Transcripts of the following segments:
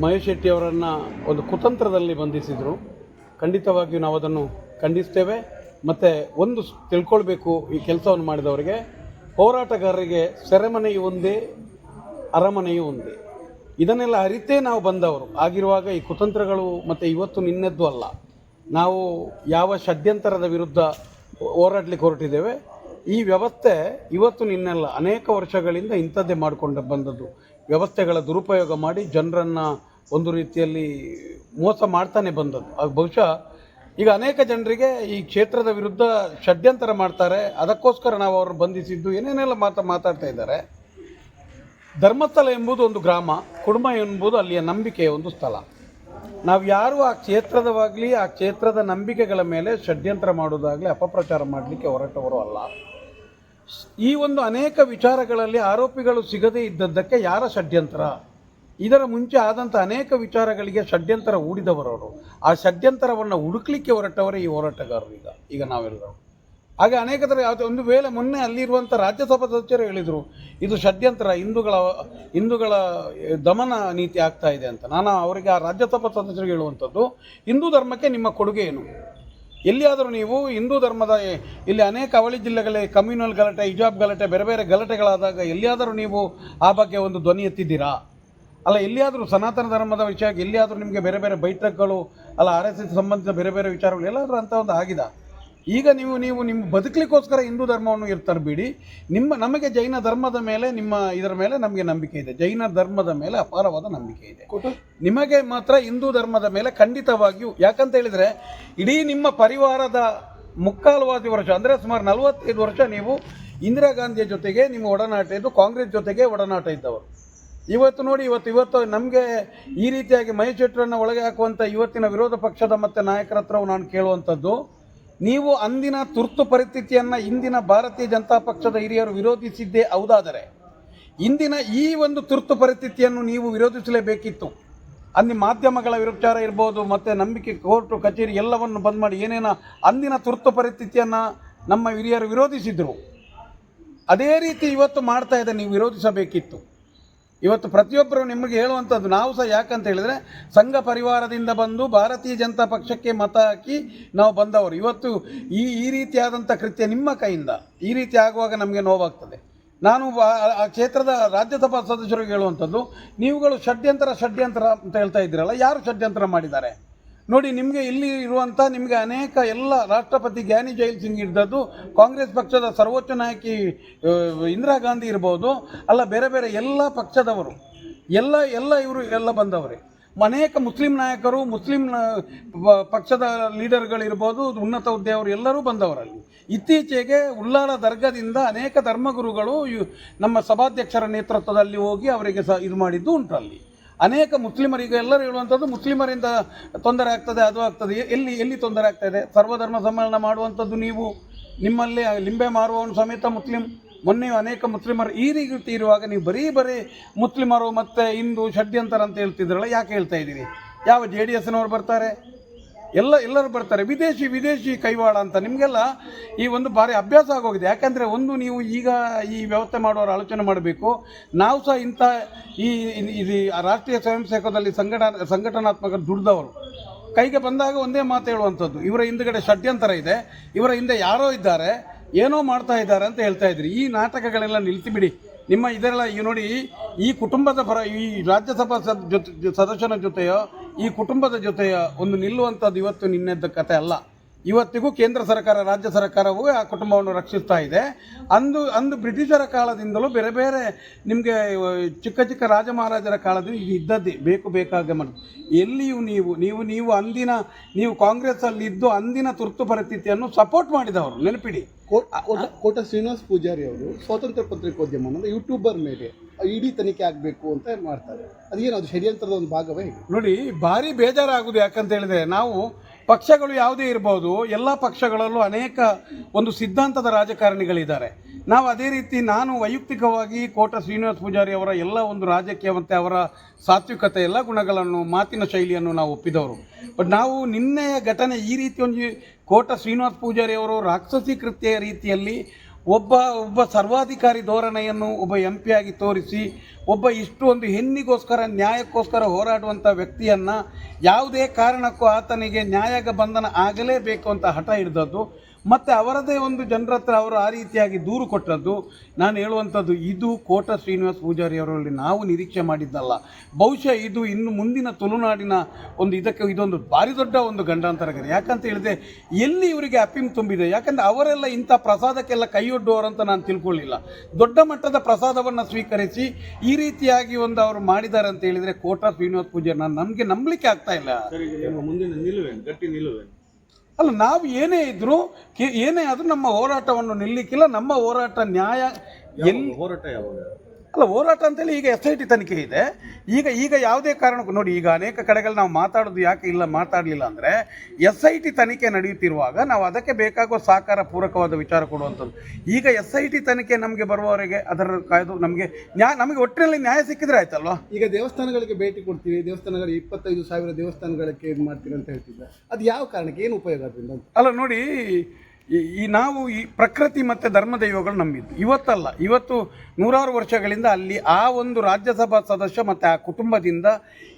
ಮಹೇಶ್ ಶೆಟ್ಟಿ ಅವರನ್ನು ಒಂದು ಕುತಂತ್ರದಲ್ಲಿ ಬಂಧಿಸಿದರು. ಖಂಡಿತವಾಗಿಯೂ ನಾವು ಅದನ್ನು ಖಂಡಿಸ್ತೇವೆ. ಮತ್ತು ಒಂದು ತಿಳ್ಕೊಳ್ಬೇಕು ಈ ಕೆಲಸವನ್ನು ಮಾಡಿದವರಿಗೆ. ಹೋರಾಟಗಾರರಿಗೆ ಸೆರೆಮನೆಯು ಒಂದೇ, ಅರಮನೆಯೂ ಒಂದೇ. ಇದನ್ನೆಲ್ಲ ಅರಿತೇ ನಾವು ಬಂದವರು. ಆಗಿರುವಾಗ ಈ ಕುತಂತ್ರಗಳು ಮತ್ತು ಇವತ್ತು ನಿನ್ನೆದ್ದು ಅಲ್ಲ. ನಾವು ಯಾವ ಷಡ್ಯಂತರದ ವಿರುದ್ಧ ಹೋರಾಡಲಿಕ್ಕೆ ಹೊರಟಿದ್ದೇವೆ. ಈ ವ್ಯವಸ್ಥೆ ಇವತ್ತು ನಿನ್ನೆಲ್ಲ ಅನೇಕ ವರ್ಷಗಳಿಂದ ಇಂಥದ್ದೇ ಮಾಡಿಕೊಂಡು ಬಂದದ್ದು. ವ್ಯವಸ್ಥೆಗಳ ದುರುಪಯೋಗ ಮಾಡಿ ಜನರನ್ನು ಒಂದು ರೀತಿಯಲ್ಲಿ ಮೋಸ ಮಾಡ್ತಾನೆ ಬಂದದ್ದು. ಆಗ ಬಹುಶಃ ಈಗ ಅನೇಕ ಜನರಿಗೆ ಈ ಕ್ಷೇತ್ರದ ವಿರುದ್ಧ ಷಡ್ಯಂತರ ಮಾಡ್ತಾರೆ. ಅದಕ್ಕೋಸ್ಕರ ನಾವು ಅವರು ಬಂಧಿಸಿದ್ದು, ಏನೇನೆಲ್ಲ ಮಾತಾ ಮಾತಾಡ್ತಾ ಇದ್ದಾರೆ. ಧರ್ಮಸ್ಥಳ ಎಂಬುದು ಒಂದು ಗ್ರಾಮ ಕುಡುಂಬ ಎಂಬುದು ಅಲ್ಲಿಯ ನಂಬಿಕೆಯ ಒಂದು ಸ್ಥಳ. ನಾವು ಯಾರು ಆ ಕ್ಷೇತ್ರದವಾಗಲಿ, ಆ ಕ್ಷೇತ್ರದ ನಂಬಿಕೆಗಳ ಮೇಲೆ ಷಡ್ಯಂತ್ರ ಮಾಡೋದಾಗಲಿ, ಅಪಪ್ರಚಾರ ಮಾಡಲಿಕ್ಕೆ ಹೊರಟವರು ಅಲ್ಲ. ಈ ಒಂದು ಅನೇಕ ವಿಚಾರಗಳಲ್ಲಿ ಆರೋಪಿಗಳು ಸಿಗದೇ ಇದ್ದದ್ದಕ್ಕೆ ಯಾರ ಷಡ್ಯಂತ್ರ? ಇದರ ಮುಂಚೆ ಆದಂಥ ಅನೇಕ ವಿಚಾರಗಳಿಗೆ ಷಡ್ಯಂತರ ಹೂಡಿದವರವರು ಆ ಷಡ್ಯಂತರವನ್ನು ಹುಡುಕ್ಲಿಕ್ಕೆ ಹೊರಟವರೇ ಈ ಹೋರಾಟಗಾರರು ಈಗ ಈಗ ನಾವೆಲ್ಲರೂ. ಹಾಗೆ ಅನೇಕ ಥರ ಯಾವುದೇ, ಒಂದು ವೇಳೆ ಮೊನ್ನೆ ಅಲ್ಲಿರುವಂಥ ರಾಜ್ಯಸಭಾ ಸದಸ್ಯರು ಹೇಳಿದರು, ಇದು ಷಡ್ಯಂತ್ರ, ಹಿಂದೂಗಳ ಹಿಂದೂಗಳ ದಮನ ನೀತಿ ಆಗ್ತಾ ಇದೆ ಅಂತ. ನಾನು, ಅವರಿಗೆ ಆ ರಾಜ್ಯಸಭಾ ಸದಸ್ಯರಿಗೆ ಹೇಳುವಂಥದ್ದು, ಹಿಂದೂ ಧರ್ಮಕ್ಕೆ ನಿಮ್ಮ ಕೊಡುಗೆ ಏನು? ಎಲ್ಲಿಯಾದರೂ ನೀವು ಹಿಂದೂ ಧರ್ಮದ, ಇಲ್ಲಿ ಅನೇಕ ಅವಳಿ ಜಿಲ್ಲೆಗಳಲ್ಲಿ ಕಮ್ಯುನಲ್ ಗಲಾಟೆ, ಹಿಜಾಬ್ ಗಲಾಟೆ, ಬೇರೆ ಬೇರೆ ಗಲಾಟೆಗಳಾದಾಗ ಎಲ್ಲಿಯಾದರೂ ನೀವು ಆ ಬಗ್ಗೆ ಒಂದು ಧ್ವನಿ ಎತ್ತಿದ್ದೀರಾ? ಅಲ್ಲ, ಎಲ್ಲಿಯಾದರೂ ಸನಾತನ ಧರ್ಮದ ವಿಷಯ ಎಲ್ಲಿಯಾದರೂ ನಿಮಗೆ ಬೇರೆ ಬೇರೆ ಬೈಠಕ್ಗಳು, ಅಲ್ಲ ಆರ್ ಎಸ್ ಎಸ್ ಸಂಬಂಧಿಸಿದ ಬೇರೆ ಬೇರೆ ವಿಚಾರಗಳು, ಎಲ್ಲಾದರೂ ಅಂತ ಒಂದು ಆಗಿದೆ? ಈಗ ನೀವು ನೀವು ನಿಮ್ಮ ಬದುಕಲಿಕ್ಕೋಸ್ಕರ ಹಿಂದೂ ಧರ್ಮವನ್ನು ಇರ್ತಾರೆ ಬಿಡಿ ನಿಮ್ಮ ನಮಗೆ ಜೈನ ಧರ್ಮದ ಮೇಲೆ ನಿಮ್ಮ ಇದರ ಮೇಲೆ ನಮಗೆ ನಂಬಿಕೆ ಇದೆ. ಜೈನ ಧರ್ಮದ ಮೇಲೆ ಅಪಾರವಾದ ನಂಬಿಕೆ ಇದೆ. ನಿಮಗೆ ಮಾತ್ರ ಹಿಂದೂ ಧರ್ಮದ ಮೇಲೆ ಖಂಡಿತವಾಗಿಯೂ ಯಾಕಂತ ಹೇಳಿದರೆ ಇಡೀ ನಿಮ್ಮ ಪರಿವಾರದ ಮುಕ್ಕಾಲುವಾದಿ ವರ್ಷ ಅಂದರೆ ಸುಮಾರು ನಲವತ್ತೈದು ವರ್ಷ ನೀವು ಇಂದಿರಾ ಗಾಂಧಿಯ ಜೊತೆಗೆ ನಿಮ್ಮ ಒಡನಾಟ ಇದ್ದು ಕಾಂಗ್ರೆಸ್ ಜೊತೆಗೆ ಒಡನಾಟ ಇದ್ದವರು. ಇವತ್ತು ನೋಡಿ ಇವತ್ತು ಇವತ್ತು ನಮಗೆ ಈ ರೀತಿಯಾಗಿ ಮಹೇಶ್ ಶೆಟ್ಟರನ್ನು ಒಳಗೆ ಹಾಕುವಂಥ ಇವತ್ತಿನ ವಿರೋಧ ಪಕ್ಷದ ಮತ್ತು ನಾಯಕರ ಹತ್ರ ನಾನು ಕೇಳುವಂಥದ್ದು ನೀವು ಅಂದಿನ ತುರ್ತು ಪರಿಸ್ಥಿತಿಯನ್ನು ಇಂದಿನ ಭಾರತೀಯ ಜನತಾ ಪಕ್ಷದ ಹಿರಿಯರು ವಿರೋಧಿಸಿದ್ದೇ ಹೌದಾದರೆ ಇಂದಿನ ಈ ಒಂದು ತುರ್ತು ಪರಿಸ್ಥಿತಿಯನ್ನು ನೀವು ವಿರೋಧಿಸಲೇಬೇಕಿತ್ತು. ಅಲ್ಲಿ ಮಾಧ್ಯಮಗಳ ವಿಚಾರ ಇರ್ಬೋದು, ಮತ್ತು ನಂಬಿಕೆ ಕೋರ್ಟು, ಕಚೇರಿ ಎಲ್ಲವನ್ನು ಬಂದ್ ಮಾಡಿ ಏನೇನ ಅಂದಿನ ತುರ್ತು ಪರಿಸ್ಥಿತಿಯನ್ನು ನಮ್ಮ ಹಿರಿಯರು ವಿರೋಧಿಸಿದರು. ಅದೇ ರೀತಿ ಇವತ್ತು ಮಾಡ್ತಾ ಇದೆ ನೀವು ವಿರೋಧಿಸಬೇಕಿತ್ತು. ಇವತ್ತು ಪ್ರತಿಯೊಬ್ಬರು ನಿಮಗೆ ಹೇಳುವಂಥದ್ದು ನಾವು ಸಹ ಯಾಕಂತ ಹೇಳಿದರೆ ಸಂಘ ಪರಿವಾರದಿಂದ ಬಂದು ಭಾರತೀಯ ಜನತಾ ಪಕ್ಷಕ್ಕೆ ಮತ ಹಾಕಿ ನಾವು ಬಂದವರು. ಇವತ್ತು ಈ ಈ ರೀತಿಯಾದಂಥ ಕೃತ್ಯ ನಿಮ್ಮ ಕೈಯಿಂದ, ಈ ರೀತಿ ಆಗುವಾಗ ನಮಗೆ ನೋವಾಗ್ತದೆ. ನಾನು ಆ- ಕ್ಷೇತ್ರದ ರಾಜ್ಯಸಭಾ ಸದಸ್ಯರಿಗೆ ಹೇಳುವಂಥದ್ದು, ನೀವುಗಳು ಷಡ್ಯಂತರ ಷಡ್ಯಂತರ ಅಂತ ಹೇಳ್ತಾ ಇದ್ದೀರಲ್ಲ, ಯಾರು ಷಡ್ಯಂತರ ಮಾಡಿದ್ದಾರೆ? ನೋಡಿ, ನಿಮಗೆ ಇಲ್ಲಿ ಇರುವಂಥ ನಿಮಗೆ ಅನೇಕ ಎಲ್ಲ ರಾಷ್ಟ್ರಪತಿ ಜ್ಞಾನಿ ಜೈಲ್ ಸಿಂಗ್ ಇದ್ದದ್ದು, ಕಾಂಗ್ರೆಸ್ ಪಕ್ಷದ ಸರ್ವೋಚ್ಚ ನಾಯಕಿ ಇಂದಿರಾ ಗಾಂಧಿ ಇರ್ಬೋದು, ಅಲ್ಲ ಬೇರೆ ಬೇರೆ ಎಲ್ಲ ಪಕ್ಷದವರು, ಎಲ್ಲ ಎಲ್ಲ ಇವರು ಎಲ್ಲ ಬಂದವರೇ. ಅನೇಕ ಮುಸ್ಲಿಂ ನಾಯಕರು, ಮುಸ್ಲಿಂ ಪಕ್ಷದ ಲೀಡರ್ಗಳಿರ್ಬೋದು, ಉನ್ನತ ಹುದ್ದೆಯವರು ಎಲ್ಲರೂ ಬಂದವರಲ್ಲಿ. ಇತ್ತೀಚೆಗೆ ಉಳ್ಳಾಲ ದರ್ಗದಿಂದ ಅನೇಕ ಧರ್ಮಗುರುಗಳು ನಮ್ಮ ಸಭಾಧ್ಯಕ್ಷರ ನೇತೃತ್ವದಲ್ಲಿ ಹೋಗಿ ಅವರಿಗೆ ಸ, ಇದು ಮಾಡಿದ್ದು ಉಂಟು ಅಲ್ಲಿ. ಅನೇಕ ಮುಸ್ಲಿಮರಿಗೆ ಎಲ್ಲರೂ ಹೇಳುವಂಥದ್ದು ಮುಸ್ಲಿಮರಿಂದ ತೊಂದರೆ ಆಗ್ತದೆ, ಅದು ಆಗ್ತದೆ. ಎಲ್ಲಿ ಎಲ್ಲಿ ತೊಂದರೆ ಆಗ್ತಾ ಇದೆ? ಸರ್ವಧರ್ಮ ಸಮ್ಮೇಳನ ಮಾಡುವಂಥದ್ದು ನೀವು, ನಿಮ್ಮಲ್ಲಿ ಲಿಂಬೆ ಮಾರುವವನು ಸಮೇತ ಮುಸ್ಲಿಂ. ಮೊನ್ನೆ ಅನೇಕ ಮುಸ್ಲಿಮರು ಈ ರೀತಿ ಇರುವಾಗ ನೀವು ಬರೀ ಬರೀ ಮುಸ್ಲಿಮರು ಮತ್ತು ಹಿಂದೂ ಷಡ್ಯಂತರ ಅಂತ ಹೇಳ್ತಿದ್ರಲ್ಲ, ಯಾಕೆ ಹೇಳ್ತಾ ಇದ್ದೀರಿ? ಯಾವ ಜೆ ಡಿ ಬರ್ತಾರೆ? ಎಲ್ಲ ಎಲ್ಲರೂ ಬರ್ತಾರೆ. ವಿದೇಶಿ ವಿದೇಶಿ ಕೈವಾಡ ಅಂತ ನಿಮಗೆಲ್ಲ ಈ ಒಂದು ಭಾರಿ ಅಭ್ಯಾಸ ಆಗೋಗಿದೆ. ಯಾಕಂದರೆ ಒಂದು ನೀವು ಈಗ ಈ ವ್ಯವಸ್ಥೆ ಮಾಡೋರು ಆಲೋಚನೆ ಮಾಡಬೇಕು. ನಾವು ಸಹ ಇಂಥ ಈ ಇದು ರಾಷ್ಟ್ರೀಯ ಸ್ವಯಂ ಸೇವಕದಲ್ಲಿ ಸಂಘಟ ಸಂಘಟನಾತ್ಮಕ ದುಡ್ದವರು. ಕೈಗೆ ಬಂದಾಗ ಒಂದೇ ಮಾತು ಹೇಳುವಂಥದ್ದು. ಇವರ ಹಿಂದುಗಡೆ ಷಡ್ಯಂತರ ಇದೆ. ಇವರ ಹಿಂದೆ ಯಾರೋ ಇದ್ದಾರೆ. ಏನೋ ಮಾಡ್ತಾ ಇದ್ದಾರೆ ಅಂತ ಹೇಳ್ತಾ ಇದ್ರಿ. ಈ ನಾಟಕಗಳೆಲ್ಲ ನಿಲ್ಲಿಸಿಬಿಡಿ ನಿಮ್ಮ ಇದೆಲ್ಲ ಈಗ ನೋಡಿ, ಈ ಕುಟುಂಬದ ಪರ, ಈ ರಾಜ್ಯಸಭಾ ಸದಸ್ಯನ ಜೊತೆಯೋ, ಈ ಕುಟುಂಬದ ಜೊತೆಯ ಒಂದು ನಿಲ್ಲುವಂಥದ್ದು ಇವತ್ತು ನಿನ್ನೆದ್ದ ಕತೆ ಅಲ್ಲ. ಇವತ್ತಿಗೂ ಕೇಂದ್ರ ಸರ್ಕಾರ ರಾಜ್ಯ ಸರ್ಕಾರವೂ ಆ ಕುಟುಂಬವನ್ನು ರಕ್ಷಿಸ್ತಾ ಇದೆ. ಅಂದು ಅಂದು ಬ್ರಿಟಿಷರ ಕಾಲದಿಂದಲೂ ಬೇರೆ ಬೇರೆ ನಿಮಗೆ ಚಿಕ್ಕ ಚಿಕ್ಕ ರಾಜ ಮಹಾರಾಜರ ಕಾಲದಿಂದ ಇದು ಇದ್ದದ್ದೇ. ಬೇಕು ಬೇಕಾಗ ಮಾಡಿ. ಎಲ್ಲಿಯೂ ನೀವು ನೀವು ನೀವು ಅಂದಿನ ನೀವು ಕಾಂಗ್ರೆಸ್ಸಲ್ಲಿ ಇದ್ದು ಅಂದಿನ ತುರ್ತು ಪರಿಸ್ಥಿತಿಯನ್ನು ಸಪೋರ್ಟ್ ಮಾಡಿದವರು ನೆನಪಿಡಿ. ಕೋಟ ಶ್ರೀನಿವಾಸ್ ಪೂಜಾರಿ ಅವರು ಸ್ವಾತಂತ್ರ್ಯ ಪತ್ರಿಕೋದ್ಯಮ ಅಂದರೆ ಯೂಟ್ಯೂಬರ್ ಮೇಲೆ ಇಡೀ ತನಿಖೆ ಆಗಬೇಕು ಅಂತ ಮಾಡ್ತಾರೆ. ಅದೇನು ಅದು ಷಡ್ಯಂತ್ರದ ಒಂದು ಭಾಗವೇ ನೋಡಿ ಭಾರಿ ಬೇಜಾರಾಗುವುದು ಯಾಕಂತ ಹೇಳಿದ್ರೆ ನಾವು ಪಕ್ಷಗಳು ಯಾವುದೇ ಇರ್ಬೋದು, ಎಲ್ಲ ಪಕ್ಷಗಳಲ್ಲೂ ಅನೇಕ ಒಂದು ಸಿದ್ಧಾಂತದ ರಾಜಕಾರಣಿಗಳಿದ್ದಾರೆ. ನಾವು ಅದೇ ರೀತಿ ನಾನು ವೈಯಕ್ತಿಕವಾಗಿ ಕೋಟ ಶ್ರೀನಿವಾಸ ಪೂಜಾರಿ ಅವರ ಎಲ್ಲ ಒಂದು ರಾಜಕೀಯ ಮತ್ತು ಅವರ ಸಾತ್ವಿಕತೆ ಎಲ್ಲ ಗುಣಗಳನ್ನು, ಮಾತಿನ ಶೈಲಿಯನ್ನು ನಾವು ಒಪ್ಪಿದವರು. ಬಟ್ ನಾವು ನಿನ್ನೆಯ ಘಟನೆ ಈ ರೀತಿ ಒಂದು ಕೋಟ ಶ್ರೀನಿವಾಸ ಪೂಜಾರಿ ಅವರು ರಾಕ್ಷಸಿ ಕೃತ್ಯ ರೀತಿಯಲ್ಲಿ ಒಬ್ಬ ಒಬ್ಬ ಸರ್ವಾಧಿಕಾರಿ ಧೋರಣೆಯನ್ನು ಒಬ್ಬ ಎಂ ಆಗಿ ತೋರಿಸಿ, ಒಬ್ಬ ಇಷ್ಟು ಒಂದು ಹೆಣ್ಣಿಗೋಸ್ಕರ, ನ್ಯಾಯಕ್ಕೋಸ್ಕರ ಹೋರಾಡುವಂಥ ವ್ಯಕ್ತಿಯನ್ನು ಯಾವುದೇ ಕಾರಣಕ್ಕೂ ಆತನಿಗೆ ನ್ಯಾಯಾಂಗ ಬಂಧನ ಆಗಲೇಬೇಕು ಅಂತ ಹಠ ಹಿಡಿದದ್ದು. ಮತ್ತು ಅವರದೇ ಒಂದು ಜನರ ಹತ್ರ ಅವರು ಆ ರೀತಿಯಾಗಿ ದೂರು ಕೊಟ್ಟದ್ದು. ನಾನು ಹೇಳುವಂಥದ್ದು, ಇದು ಕೋಟ ಶ್ರೀನಿವಾಸ್ ಪೂಜಾರಿ ಅವರಲ್ಲಿ ನಾವು ನಿರೀಕ್ಷೆ ಮಾಡಿದ್ದಲ್ಲ. ಬಹುಶಃ ಇದು ಇನ್ನು ಮುಂದಿನ ತುಳುನಾಡಿನ ಒಂದು ಇದಕ್ಕೆ ಇದೊಂದು ಭಾರಿ ದೊಡ್ಡ ಒಂದು ಗಂಡಾಂತರಗರಿ ಯಾಕಂತ ಹೇಳಿದೆ ಎಲ್ಲಿ ಇವರಿಗೆ ಅಪ್ಪಿಮ್ ತುಂಬಿದೆ? ಯಾಕಂದರೆ ಅವರೆಲ್ಲ ಇಂಥ ಪ್ರಸಾದಕ್ಕೆಲ್ಲ ಕೈಯೊಡ್ಡುವವರು ಅಂತ ನಾನು ತಿಳ್ಕೊಳ್ಳಿಲ್ಲ. ದೊಡ್ಡ ಮಟ್ಟದ ಪ್ರಸಾದವನ್ನು ಸ್ವೀಕರಿಸಿ ಈ ರೀತಿಯಾಗಿ ಒಂದು ಅವರು ಮಾಡಿದ್ದಾರೆ ಅಂತ ಹೇಳಿದರೆ ಕೋಟ ಶ್ರೀನಿವಾಸ್ ಪೂಜಾರಿ, ನಾನು ನಮಗೆ ನಂಬಲಿಕ್ಕೆ ಆಗ್ತಾ ಇಲ್ಲ. ಮುಂದಿನ ನಿಲುವೆ ಗಟ್ಟಿ ನಿಲುವೇನು? ಅಲ್ಲ ನಾವು ಏನೇ ಇದ್ರೂ ಏನೇ ಆದರೂ ನಮ್ಮ ಹೋರಾಟವನ್ನು ನಿಲ್ಲಿಕ್ಕಿಲ್ಲ ನಮ್ಮ ಹೋರಾಟ ನ್ಯಾಯ ಎಲ್ಲಿ ಹೋರಾಟ ಯಾವಾಗ? ಅಲ್ಲ ಹೋರಾಟ ಅಂತೇಳಿ ಈಗ ಎಸ್ ಐ ಟಿ ತನಿಖೆ ಇದೆ. ಈಗ ಈಗ ಯಾವುದೇ ಕಾರಣಕ್ಕೂ ನೋಡಿ ಈಗ ಅನೇಕ ಕಡೆಗಳಲ್ಲಿ ನಾವು ಮಾತಾಡೋದು ಯಾಕೆ ಇಲ್ಲ ಮಾತಾಡಲಿಲ್ಲ ಅಂದರೆ ಎಸ್ ಐ ಟಿ ತನಿಖೆ ನಡೆಯುತ್ತಿರುವಾಗ ನಾವು ಅದಕ್ಕೆ ಬೇಕಾಗುವ ಸಹಕಾರ ಪೂರಕವಾದ ವಿಚಾರ ಕೊಡುವಂಥದ್ದು. ಈಗ ಎಸ್ ಐ ಟಿ ತನಿಖೆ ನಮಗೆ ಬರುವವರಿಗೆ ಅದರ ಕಾಯ್ದು ನಮಗೆ ನ್ಯಾಯ ನಮಗೆ ಒಟ್ಟಿನಲ್ಲಿ ನ್ಯಾಯ ಸಿಕ್ಕಿದ್ರೆ ಆಯ್ತಲ್ವಾ? ಈಗ ದೇವಸ್ಥಾನಗಳಿಗೆ ಭೇಟಿ ಕೊಡ್ತೀವಿ ದೇವಸ್ಥಾನಗಳಿಗೆ ಇಪ್ಪತ್ತೈದು ಸಾವಿರ ದೇವಸ್ಥಾನಗಳಿಗೆ ಇದು ಮಾಡ್ತೀವಿ ಅಂತ ಹೇಳ್ತಿದ್ದೆ ಅದು ಯಾವ ಕಾರಣಕ್ಕೆ ಏನು ಉಪಯೋಗ ಅದರಿಂದ ಅಲ್ಲ ನೋಡಿ ಈ- ನಾವು ಈ ಪ್ರಕೃತಿ ಮತ್ತು ಧರ್ಮ ದೈವಗಳು ನಂಬಿದ್ದು. ಇವತ್ತಲ್ಲ, ಇವತ್ತು ನೂರಾರು ವರ್ಷಗಳಿಂದ ಅಲ್ಲಿ ಆ ಒಂದು ರಾಜ್ಯಸಭಾ ಸದಸ್ಯ ಮತ್ತು ಆ ಕುಟುಂಬದಿಂದ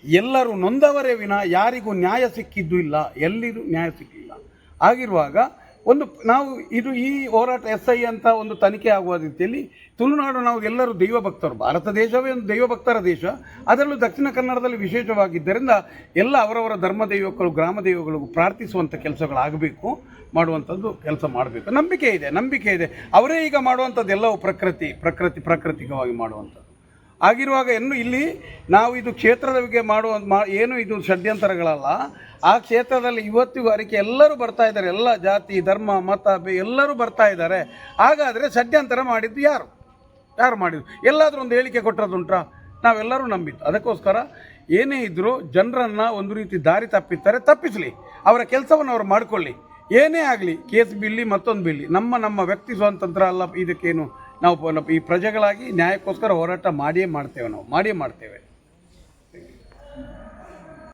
ಎಲ್ಲರೂ ನೊಂದವರೇ ವಿನ ಯಾರಿಗೂ ನ್ಯಾಯ ಸಿಕ್ಕಿದ್ದು ಇಲ್ಲ ಎಲ್ಲಿಗೂ ನ್ಯಾಯ ಸಿಕ್ಕಿಲ್ಲ. ಆಗಿರುವಾಗ ಒಂದು ನಾವು ಇದು ಈ ಹೋರಾಟ ಎಸ್ ಐ ಅಂತ ಒಂದು ತನಿಖೆ ಆಗುವ ರೀತಿಯಲ್ಲಿ ತುಳುನಾಡು ನಾವು ಎಲ್ಲರೂ ದೈವ ಭಕ್ತರು ಭಾರತ ದೇಶವೇ ಒಂದು ದೈವ ಭಕ್ತರ ದೇಶ. ಅದರಲ್ಲೂ ದಕ್ಷಿಣ ಕನ್ನಡದಲ್ಲಿ ವಿಶೇಷವಾಗಿದ್ದರಿಂದ ಎಲ್ಲ ಅವರವರ ಧರ್ಮ ದೈವಗಳು, ಗ್ರಾಮ ದೈವಗಳಿಗೂ ಪ್ರಾರ್ಥಿಸುವಂಥ ಕೆಲಸಗಳಾಗಬೇಕು, ಮಾಡುವಂಥದ್ದು ಕೆಲಸ ಮಾಡಬೇಕು. ನಂಬಿಕೆ ಇದೆ ನಂಬಿಕೆ ಇದೆ. ಅವರೇ ಈಗ ಮಾಡುವಂಥದ್ದು ಎಲ್ಲವೂ ಪ್ರಕೃತಿ ಪ್ರಕೃತಿ, ಪ್ರಾಕೃತಿಕವಾಗಿ ಮಾಡುವಂಥದ್ದು. ಆಗಿರುವಾಗ ಇನ್ನು ಇಲ್ಲಿ ನಾವು ಇದು ಕ್ಷೇತ್ರದ ಬಗ್ಗೆ ಮಾಡುವ ಏನು ಇದು ಷಡ್ಯಂತರಗಳಲ್ಲ, ಆ ಕ್ಷೇತ್ರದಲ್ಲಿ ಇವತ್ತಿಗೂ ಅರಿಕೆ ಎಲ್ಲರೂ ಬರ್ತಾ ಇದ್ದಾರೆ. ಎಲ್ಲ ಜಾತಿ, ಧರ್ಮ, ಮತ ಎಲ್ಲರೂ ಬರ್ತಾ ಇದ್ದಾರೆ. ಹಾಗಾದರೆ ಷಡ್ಯಂತರ ಮಾಡಿದ್ದು ಯಾರು? ಯಾರು ಮಾಡಿದ್ರು ಎಲ್ಲಾದರೂ ಒಂದು ಹೇಳಿಕೆ ಕೊಟ್ಟದ್ದುಂಟ್ರಾ ನಾವೆಲ್ಲರೂ ನಂಬಿದ್ದು. ಅದಕ್ಕೋಸ್ಕರ ಏನೇ ಇದ್ದರೂ ಜನರನ್ನು ಒಂದು ರೀತಿ ದಾರಿ ತಪ್ಪಿಸ್ತಾರೆ ತಪ್ಪಿಸಲಿ. ಅವರ ಕೆಲಸವನ್ನು ಅವರು ಮಾಡಿಕೊಳ್ಳಿ. ಏನೇ ಆಗಲಿ, ಕೇಸ್ ಬಿಲ್ಲಿ ಮತ್ತೊಂದು ಬಿಲ್ಲಿ. ನಮ್ಮ ನಮ್ಮ ವ್ಯಕ್ತಿ ಸ್ವಾತಂತ್ರ್ಯ ಅಲ್ಲ, ಇದಕ್ಕೇನು ನಾವು ಈ ಪ್ರಜೆಗಳಾಗಿ ನ್ಯಾಯಕ್ಕೋಸ್ಕರ ಹೋರಾಟ ಮಾಡಿಯೇ ಮಾಡ್ತೇವೆ ನಾವು ಮಾಡಿಯೇ ಮಾಡ್ತೇವೆ.